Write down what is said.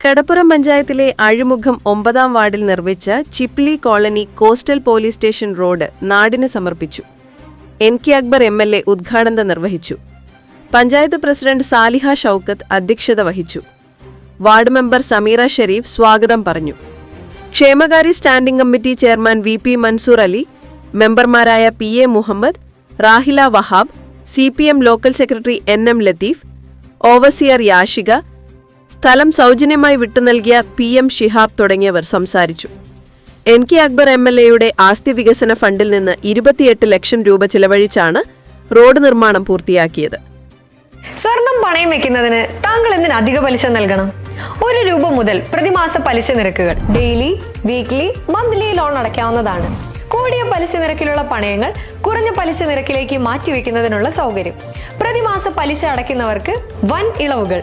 Kadappuram പഞ്ചായത്തിലെ അഴിമുഖം ഒമ്പതാം വാർഡിൽ നിർമ്മിച്ച Chipli colony coastal police station road നാടിന് സമർപ്പിച്ചു. N K Akbar M L A ഉദ്ഘാടനം നിർവഹിച്ചു. പഞ്ചായത്ത് പ്രസിഡന്റ് സാലിഹ ഷൌക്കത്ത് അധ്യക്ഷത വഹിച്ചു. വാർഡ് മെമ്പർ സമീറ ഷെരീഫ് സ്വാഗതം പറഞ്ഞു. ക്ഷേമകാരി standing committee chairman V P Mansoor Ali മെമ്പർമാരായ P A Muhammad Rahila Wahab C P M local secretary N M Latheef overseer Yashika സ്ഥലം സൗജന്യമായി വിട്ടുനൽകിയ പി എം ഷിഹാബ് തുടങ്ങിയവർ സംസാരിച്ചു. N K Akbar M L എയുടെ ആസ്തി വികസന ഫണ്ടിൽ നിന്ന് ഇരുപത്തിയെട്ട് ലക്ഷം രൂപ ചിലവഴിച്ചാണ് റോഡ് നിർമ്മാണം പൂർത്തിയാക്കിയത്. സ്വർണം പണയം വെക്കുന്നതിന് താങ്കൾ എന്തിന് അധിക പലിശ നൽകണം? ഒരു രൂപ മുതൽ പ്രതിമാസ പലിശ നിരക്കുകൾ ഡെയിലി വീക്ക്ലി മന്ത്ലി ലോൺ അടയ്ക്കാവുന്നതാണ്. കൂടിയ പലിശ നിരക്കിലുള്ള പണയങ്ങൾ കുറഞ്ഞ പലിശ നിരക്കിലേക്ക് മാറ്റിവെക്കുന്നതിനുള്ള സൗകര്യം. പ്രതിമാസ പലിശ അടയ്ക്കുന്നവർക്ക് വൻ ഇളവുകൾ.